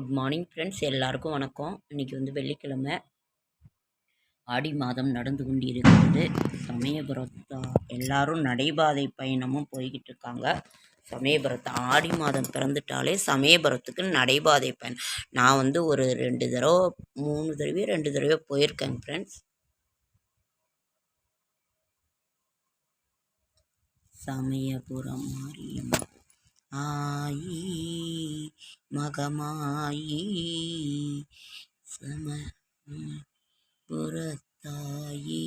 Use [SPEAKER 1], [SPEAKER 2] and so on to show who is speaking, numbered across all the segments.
[SPEAKER 1] Good morning friends எல்லாருக்கும் வணக்கம். இன்றைக்கி வந்து வெள்ளிக்கிழமை. ஆடி மாதம் நடந்து கொண்டிருக்கிறது. சமயபுரத்தா எல்லாரும் நடைபாதை பயணமும் போய்கிட்டு இருக்காங்க. சமயபுரத்தை ஆடி மாதம் பிறந்துட்டாலே சமயபுரத்துக்கு நடைபாதை பயணம். நான் வந்து ஒரு ரெண்டு தடவை மூணு தடவை ரெண்டு தடவை போயிருக்கேங்க ஃப்ரெண்ட்ஸ் சமயபுரம் மாரியம்மா ஆயி மகமாயி சம புறத்தாயி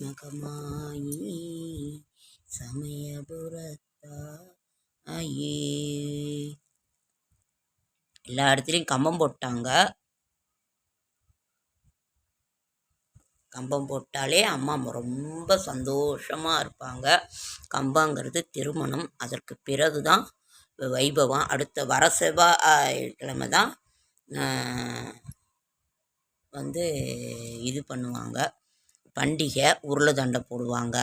[SPEAKER 1] மகமாயி சமயபுரத்தாயே. எல்லா இடத்துலையும் கம்பம் போட்டாங்க. கம்பம் போட்டாலே அம்மா ரொம்ப சந்தோஷமாக இருப்பாங்க. கம்பங்கிறது திருமணம். அதற்கு பிறகு தான் வைபவம். அடுத்த வர செவ்வாய் கிழமை தான் வந்து இது பண்ணுவாங்க. பண்டிகை உருளை தண்டை போடுவாங்க.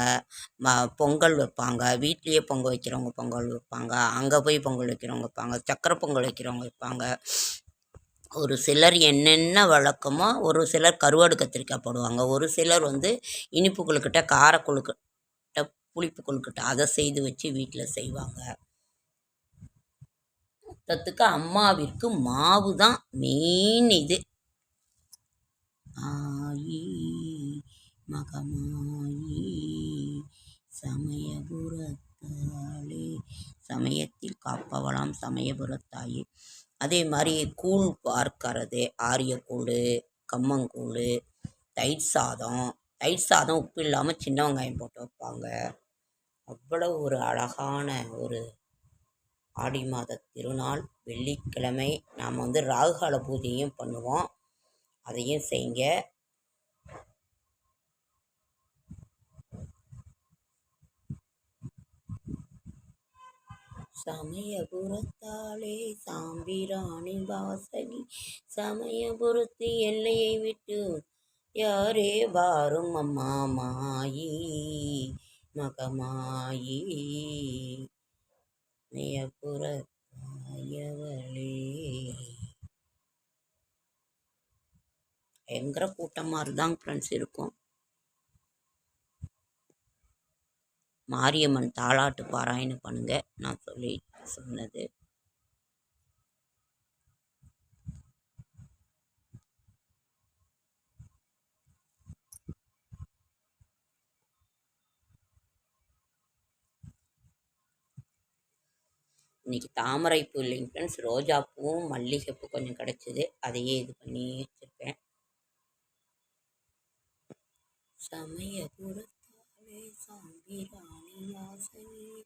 [SPEAKER 1] ம பொங்கல் வைப்பாங்க. வீட்லேயே பொங்கல் வைக்கிறவங்க பொங்கல் வைப்பாங்க. அங்கே போய் பொங்கல் வைக்கிறவங்க வைப்பாங்க. சக்கரை பொங்கல் வைக்கிறவங்க வைப்பாங்க. ஒரு சிலர் என்னென்ன வழக்கமோ ஒரு சிலர் கருவாடு கத்திரிக்காய் போடுவாங்க. ஒரு சிலர் வந்து இனிப்பு கொழுக்கிட்ட கார புளிப்பு கொழுக்கிட்ட அதை செய்து வச்சு வீட்டில் செய்வாங்க. மொத்தத்துக்கு அம்மாவிற்கு மாவு தான் மெயின் இது. ஆயி மகமாயி சமயபுரத்தாளே சமயத்தில் காப்பவளாம் சமயபுரத்தாயே. அதே மாதிரி கூழ் பார்க்கறது ஆரியக்கூழ் கம்மங்கூழ் தயிர் சாதம். தயிர் சாதம் உப்பு இல்லாமல் சின்ன வெங்காயம் போட்டு வைப்பாங்க. அவ்வளோ ஒரு அழகான ஒரு ஆடி மாத திருநாள் வெள்ளிக்கிழமை நாம் வந்து ராகுகால பூஜையும் பண்ணுவோம். அதையும் செய்யுங்க சமயபுரத்தாலே சாம்பிராணி வாசகி சமயபுரத்து எல்லையை விட்டு யாரே வாரும் அம்மா மாயி மகமாயி. மயபுரத்தாயவளே பயங்கர கூட்டமாக இருந்தாங்க ஃப்ரெண்ட்ஸ் இருக்கும். மாரியம்மன் தாலாட்டு பாராயணம் பண்ணுங்க நான் சொல்லி சொன்னது. இன்றைக்கி தாமரை பூ இல்லைங்க ஃப்ரெண்ட்ஸ் ரோஜாப்பூவும் மல்லிகைப்பூ கொஞ்சம் கிடச்சிது. அதையே இது பண்ணி வச்சுருக்கேன். சமயபுரத்தாலே சாம்பிராணி வாசனே.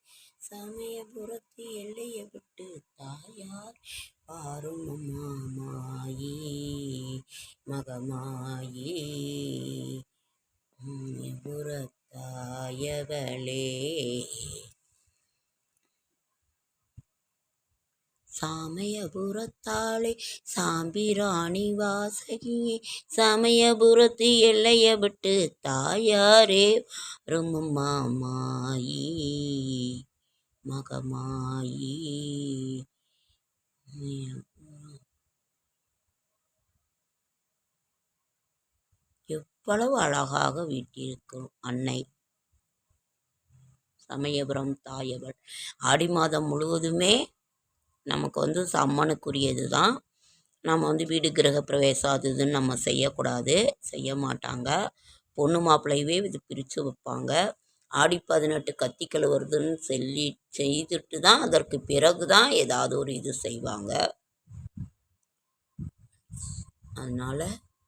[SPEAKER 1] சமயபுரத்து எல்லையை விட்டு தாயார் பாரும் மாமாயி மகமாயி புறத்தாயவளே. சாமயபுரத்தாளே சாம்பிராணி வாசகியே சமயபுரத்து எல்லைய விட்டு தாயாரே மாமாயி மகமாயி. எவ்வளவு அழகாக வீட்டிருக்கும் அன்னை. சமயபுரம் தாயவள். ஆடி மாதம் முழுவதுமே நமக்கு வந்து அம்மனுக்குரியது தான். நம்ம வந்து வீடு கிரக பிரவேசம் அது இதுன்னு நம்ம செய்யக்கூடாது. செய்ய மாட்டாங்க. பொண்ணு மாப்பிள்ளையவே இது பிரித்து வைப்பாங்க. ஆடி பதினெட்டு கத்தி கழுவுறதுன்னு சொல்லி செய்துட்டு தான் அதற்கு பிறகு தான் ஏதாவது ஒரு இது செய்வாங்க. அதனால்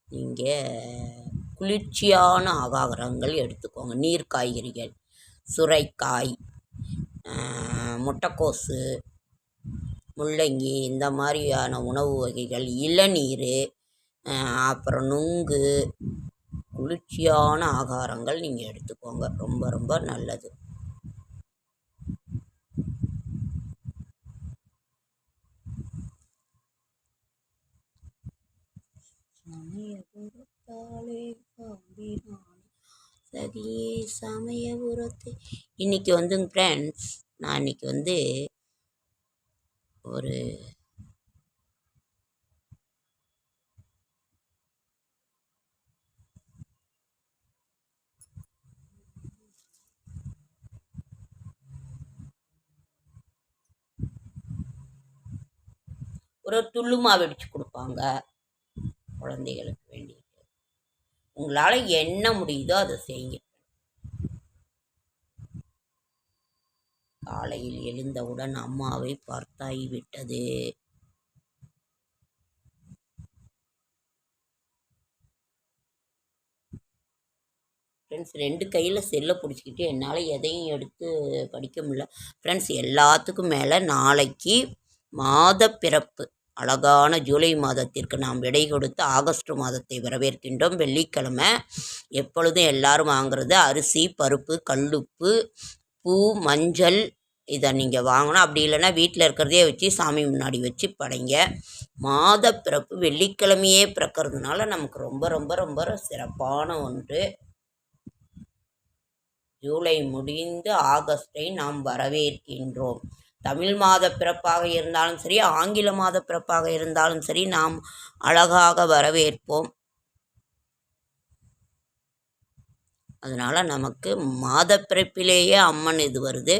[SPEAKER 1] நீங்கள் குளிர்ச்சியான ஆகாரங்கள் எடுத்துக்கோங்க. நீர் காய்கறிகள் சுரைக்காய் முட்டைக்கோசு முள்ளங்கி இந்த மாதிரியான உணவு வகைகள் இளநீர் அப்புறம் நுங்கு குளிர்ச்சியான ஆகாரங்கள் நீங்கள் எடுத்துக்கோங்க. ரொம்ப ரொம்ப நல்லது. சதியே சமயபுரத்து இன்றைக்கி வந்துங்க ஃப்ரெண்ட்ஸ் நான் இன்றைக்கி வந்து ஒரு ஒரு துள்ளு மாவு அடித்து கொடுப்பாங்க குழந்தைகளுக்கு வேண்டியது உங்களால் என்ன முடியுதோ அதை செய்யுங்க. காலையில் எழுந்தவுடன் அம்மாவை பார்த்தாய் விட்டது ஃப்ரெண்ட்ஸ் ரெண்டு கையில் செல்லை பிடிச்சிக்கிட்டு என்னால் எதையும் எடுத்து படிக்க முடியல. ஃப்ரெண்ட்ஸ் எல்லாத்துக்கும் மேலே நாளைக்கு மாத பிறப்பு அழகான ஜூலை மாதத்திற்கு நாம் விடை கொடுத்து ஆகஸ்ட் மாதத்தை வரவேற்கின்றோம். வெள்ளிக்கிழமை எப்பொழுதும் எல்லாரும் வாங்குறது அரிசி பருப்பு கல்லுப்பு பூ மஞ்சள் இதை நீங்கள் வாங்கணும். அப்படி இல்லைன்னா வீட்டில் இருக்கிறதையே வச்சு சாமி முன்னாடி வச்சு படைங்க. மாத பிறப்பு வெள்ளிக்கிழமையே பிறக்கிறதுனால நமக்கு ரொம்ப ரொம்ப ரொம்ப சிறப்பான ஒன்று. ஜூலை முடிந்து ஆகஸ்டை நாம் வரவேற்கின்றோம். தமிழ் மாத பிறப்பாக இருந்தாலும் சரி ஆங்கில மாத பிறப்பாக இருந்தாலும் சரி நாம் அழகாக வரவேற்போம். அதனால் நமக்கு மாத பிறப்பிலேயே அம்மன் இது வருது.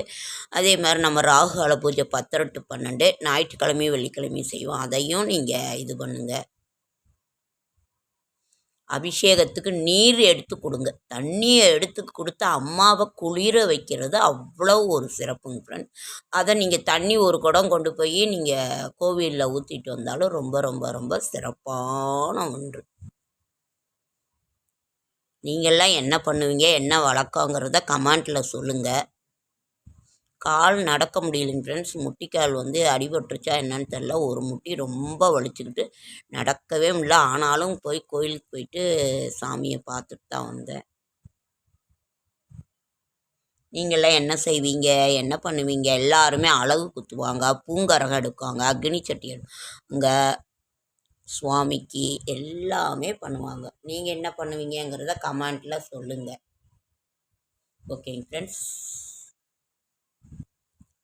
[SPEAKER 1] அதே மாதிரி நம்ம ராகுகால பூஜை பத்தரை டு பன்னெண்டு ஞாயிற்றுக்கிழமையும் வெள்ளிக்கிழமையும் செய்வோம். அதையும் நீங்கள் இது பண்ணுங்கள் அபிஷேகத்துக்கு நீர் எடுத்து கொடுங்க. தண்ணியை எடுத்து கொடுத்து அம்மாவை குளிர வைக்கிறது அவ்வளோ ஒரு சிறப்புங்க ஃப்ரெண்ட் அதை நீங்கள் தண்ணி ஒரு குடம் கொண்டு போய் நீங்கள் கோவிலில் ஊற்றிட்டு வந்தாலும் ரொம்ப ரொம்ப ரொம்ப சிறப்பான ஒன்று. நீங்கள்லாம் என்ன பண்ணுவீங்க? என்ன வழக்கங்கிறத கமெண்ட்டில் சொல்லுங்கள் கால் நடக்க முடியலைங்க ஃப்ரெண்ட்ஸ் முட்டிக்கால் வந்து அடிபட்டுருச்சா என்னன்னு தெரில ஒரு முட்டி ரொம்ப வலிச்சுக்கிட்டு நடக்கவே முடியல. ஆனாலும் போய் கோயிலுக்கு போயிட்டு சாமியை பார்த்துட்டு தான் வந்தேன். நீங்களாம் என்ன செய்வீங்க? என்ன பண்ணுவீங்க? எல்லாருமே அழகு குத்துவாங்க. பூங்கரகம் எடுக்குவாங்க அக்னி சட்டி அங்கே சுவாமிக்கு எல்லாமே பண்ணுவாங்க. நீங்கள் என்ன பண்ணுவீங்கங்கிறத கமெண்ட்டில் சொல்லுங்கள் ஓகேங்க ஃப்ரெண்ட்ஸ்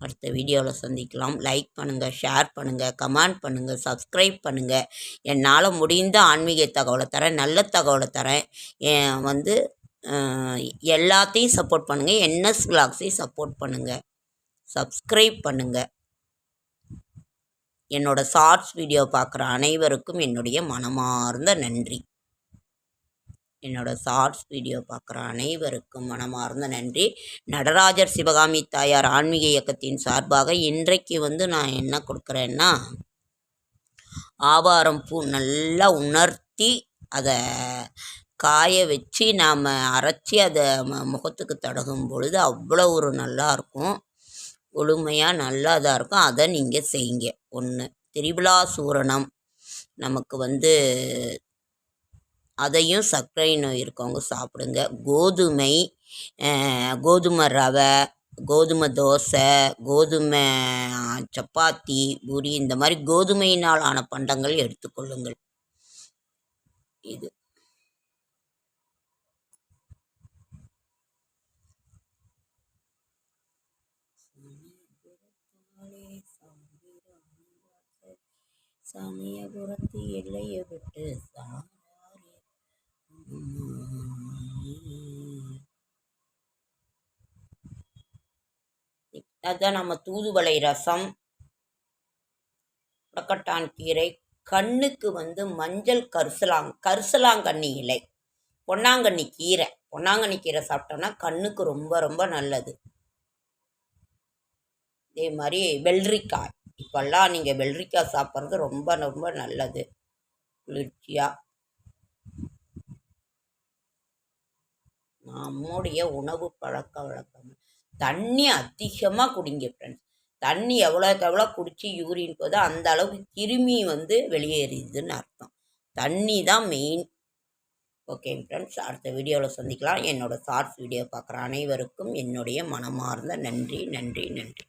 [SPEAKER 1] அடுத்த வீடியோவில் சந்திக்கலாம். லைக் பண்ணுங்கள் ஷேர் பண்ணுங்கள் கமெண்ட் பண்ணுங்கள் சப்ஸ்கிரைப் பண்ணுங்கள் என்னால் முடிந்த ஆன்மீக தகவலை தரேன் நல்ல தகவலை தரேன். வந்து எல்லாத்தையும் சப்போர்ட் பண்ணுங்கள் என்எஸ் விலாக்ஸையும் சப்போர்ட் பண்ணுங்கள் சப்ஸ்கிரைப் பண்ணுங்கள் என்னோடய ஷார்ட்ஸ் வீடியோ பார்க்குற அனைவருக்கும் என்னுடைய மனமார்ந்த நன்றி. என்னோடய ஷார்ட்ஸ் வீடியோ பார்க்குற அனைவருக்கும் மனமார்ந்த நன்றி. நடராஜர் சிவகாமி தாயார் ஆன்மீக இயக்கத்தின் சார்பாக இன்றைக்கு வந்து நான் என்ன கொடுக்குறேன்னா ஆவாரம் பூ நல்லா உணர்த்தி அதை காய வச்சு நாம் அரைச்சி அதை ம முகத்துக்கு தடகும் பொழுது அவ்வளோ ஒரு நல்லா இருக்கும். ஒழுமையாக நல்லா இதாக இருக்கும். அதை நீங்கள் செய்யுங்க. ஒன்று திரிபுலாசூரணம். நமக்கு வந்து அதையும் சர்க்கரை நோய் இருக்கவங்க சாப்பிடுங்க. கோதுமை கோதுமை ரவை கோதுமை தோசை கோதுமை சப்பாத்தி பூரி இந்த மாதிரி கோதுமையினால் ஆன பண்டங்கள் எடுத்துக்கொள்ளுங்கள். இது. சமயபுரத்து எல்லையை விட்டு சா அதுதான் நம்ம தூதுவளை ரசம். புடக்கட்டான் கீரை. கண்ணுக்கு வந்து மஞ்சள் கரிசலாங் கரிசலாங்கண்ணி இலை. பொன்னாங்கண்ணி கீரை. பொன்னாங்கண்ணி கீரை சாப்பிட்டோன்னா கண்ணுக்கு ரொம்ப ரொம்ப நல்லது. இதே மாதிரி வெள்ளரிக்காய். இப்போல்லாம் நீங்கள் வெள்ளரிக்காய் சாப்பிட்றது ரொம்ப ரொம்ப நல்லது. குளிர்ச்சியாக நம்முடைய உணவு பழக்க வழக்கம் தண்ணி அதிகமாக குடிங்க ஃப்ரெண்ட்ஸ் தண்ணி எவ்வளோக்கு எவ்வளோ குடித்து யூரின் போதோ அந்த அளவுக்கு கிருமி வந்து வெளியேறிதுன்னு அர்த்தம். தண்ணி தான் மெயின் ஓகே ஃப்ரெண்ட்ஸ் அடுத்த வீடியோவில் சந்திக்கலாம். என்னோடய ஷார்ட்ஸ் வீடியோ பார்க்குற அனைவருக்கும் என்னுடைய மனமார்ந்த நன்றி நன்றி நன்றி.